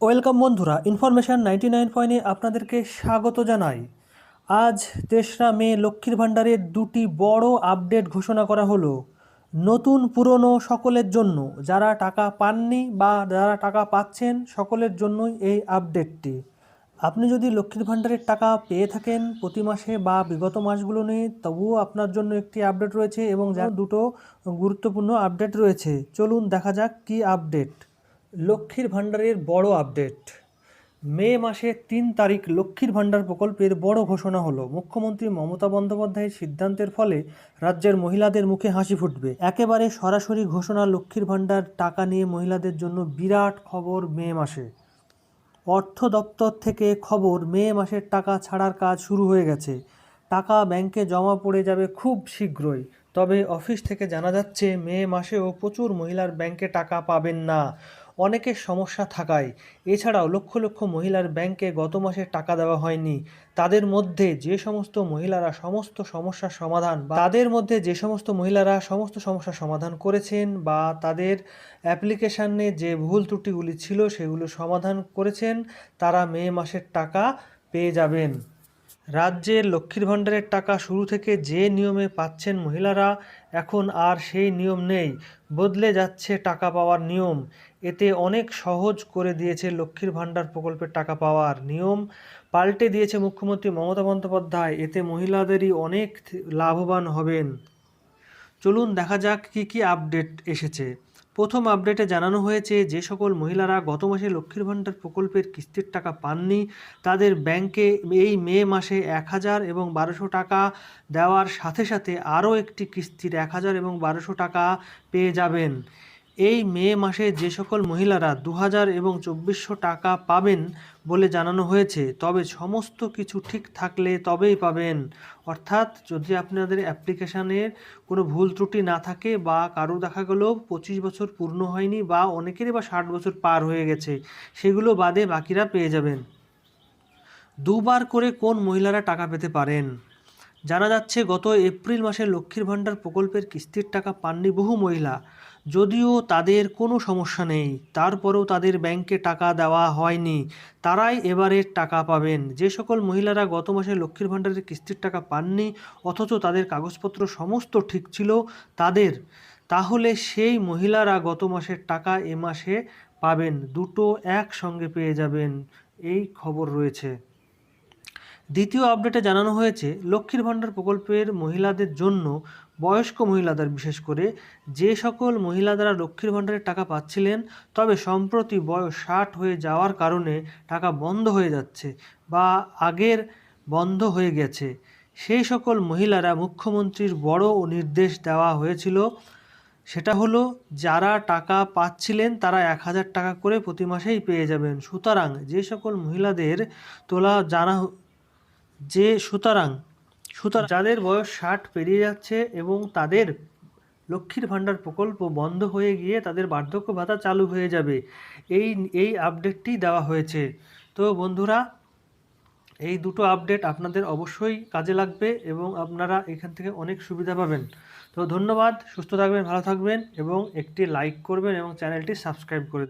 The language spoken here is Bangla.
ওয়েলকাম বন্ধুরা, ইনফরমেশান নাইনটি নাইন পয়েন্টে আপনাদেরকে স্বাগত জানাই। আজ তেসরা মে, লক্ষ্মীর ভাণ্ডারের দুটি বড় আপডেট ঘোষণা করা হলো। নতুন পুরনো সকলের জন্য, যারা টাকা পাননি বা যারা টাকা পাচ্ছেন, সকলের জন্যই এই আপডেটটি। আপনি যদি লক্ষ্মীর ভাণ্ডারের টাকা পেয়ে থাকেন প্রতি মাসে বা বিগত মাসগুলো নিয়ে, তবুও আপনার জন্য একটি আপডেট রয়েছে এবং যার দুটো গুরুত্বপূর্ণ আপডেট রয়েছে। চলুন দেখা যাক কি আপডেট। লক্ষ্মীর ভাণ্ডারের বড় আপডেট মে মাসের তিন তারিখ লক্ষ্মীর ভাণ্ডার প্রকল্পের বড় ঘোষণা হলো। মুখ্যমন্ত্রী মমতা বন্দ্যোপাধ্যায়ের সিদ্ধান্তের ফলে রাজ্যের মহিলাদের মুখে হাসি ফুটবে। একেবারে সরাসরি ঘোষণা লক্ষ্মীর ভাণ্ডার টাকা নিয়ে মহিলাদের জন্য বিরাট খবর মে মাসে। অর্থ দপ্তর থেকে খবর, মে মাসের টাকা ছাড়ার কাজ শুরু হয়ে গেছে। টাকা ব্যাংকে জমা পড়ে যাবে খুব শীঘ্রই। তবে অফিস থেকে জানা যাচ্ছে, মে মাসেও প্রচুর মহিলার ব্যাংকে টাকা পাবেন না। অনেকের সমস্যা থাকায়। এছাড়াও লক্ষ লক্ষ মহিলার ব্যাংকে গত মাসে টাকা দেওয়া হয়নি। তাদের মধ্যে যে সমস্ত মহিলারা সমস্ত সমস্যার সমাধান বা তাদের মধ্যে যে সমস্ত মহিলারা সমস্ত সমস্যার সমাধান করেছেন বা তাদের অ্যাপ্লিকেশানে যে ভুল ত্রুটিগুলি ছিল সেগুলো সমাধান করেছেন, তারা মে মাসের টাকা পেয়ে যাবেন। রাজ্যের লক্ষ্মীর ভাণ্ডারের টাকা শুরু থেকে যে নিয়মে পাচ্ছেন মহিলারা, এখন আর সেই নিয়ম নেই। বদলে যাচ্ছে টাকা পাওয়ার নিয়ম। এতে অনেক সহজ করে দিয়েছে লক্ষ্মীর ভাণ্ডার প্রকল্পের টাকা পাওয়ার নিয়ম। পাল্টে দিয়েছে মুখ্যমন্ত্রী মমতা বন্দ্যোপাধ্যায়। এতে মহিলাদেরই অনেক লাভবান হবেন। চলুন দেখা যাক কি কি আপডেট এসেছে। প্রথম আপডেটে জানানো হয়েছে যে সকল মহিলারা গত মাসে লক্ষ্মীর ভাণ্ডার প্রকল্পের কিস্তির টাকা পাননি। তাদের ব্যাংকে এই মে মাসে এক হাজার এবং বারোশো টাকা দেওয়ার সাথে সাথে আরও একটি কিস্তির এক হাজার এবং বারোশো টাকা পেয়ে যাবেন। এই মে মাসে যে সকল মহিলারা দু হাজার এবং চব্বিশশো টাকা পাবেন বলে জানানো হয়েছে, তবে সমস্ত কিছু ঠিক থাকলে তবেই পাবেন। অর্থাৎ যদি আপনাদের অ্যাপ্লিকেশানের কোনো ভুল ত্রুটি না থাকে বা কারও দেখা গেলো পঁচিশ বছর পূর্ণ হয়নি বা অনেকেরই বা ষাট বছর পার হয়ে গেছে, সেগুলো বাদে বাকিরা পেয়ে যাবেন। দুবার করে কোন মহিলারা টাকা পেতে পারেন? জানা যাচ্ছে, গত এপ্রিল মাসে লক্ষ্মীর ভাণ্ডার প্রকল্পের কিস্তির টাকা পাননি বহু মহিলা। যদিও তাদের কোনো সমস্যা নেই, তারপরেও তাদের ব্যাংকে টাকা দেওয়া হয়নি। তারাই এবারের টাকা পাবেন। যে সকল মহিলারা গত মাসে লক্ষ্মীর ভাণ্ডারের কিস্তির টাকা পাননি, অথচ তাদের কাগজপত্র সমস্ত ঠিক ছিল তাদের, তাহলে সেই মহিলারা গত মাসের টাকা এ মাসে পাবেন। দুটো একসঙ্গে পেয়ে যাবেন, এই খবর রয়েছে। দ্বিতীয় আপডেটে জানানো হয়েছে, লক্ষ্মীর ভাণ্ডার প্রকল্পের মহিলাদের জন্য বয়স্ক মহিলাদের, বিশেষ করে যে সকল মহিলা দ্বারা লক্ষ্মীর ভাণ্ডারের টাকা পাচ্ছিলেন, তবে সম্প্রতি বয়স ষাট হয়ে যাওয়ার কারণে টাকা বন্ধ হয়ে যাচ্ছে বা আগের বন্ধ হয়ে গেছে। সেই সকল মহিলারা মুখ্যমন্ত্রীর বড় নির্দেশ দেওয়া হয়েছিল, সেটা হলো যারা টাকা পাচ্ছিলেন তারা এক হাজার টাকা করে প্রতি মাসেই পেয়ে যাবেন। সুতরাং যে সকল মহিলাদের তোলা জানা যে সুতরাং সুতরাং যাদের বয়স ষাট পেরিয়ে যাচ্ছে এবং তাদের লক্ষ্মীর ভাণ্ডার প্রকল্প বন্ধ হয়ে গিয়ে তাদের বার্ধক্য ভাতা চালু হয়ে যাবে, এই এই আপডেটটি দেওয়া হয়েছে। তো বন্ধুরা, এই দুটো আপডেট আপনাদের অবশ্যই কাজে লাগবে এবং আপনারা এখান থেকে অনেক সুবিধা পাবেন। তো ধন্যবাদ, সুস্থ থাকবেন, ভালো থাকবেন এবং একটি লাইক করবেন এবং চ্যানেলটি সাবস্ক্রাইব করে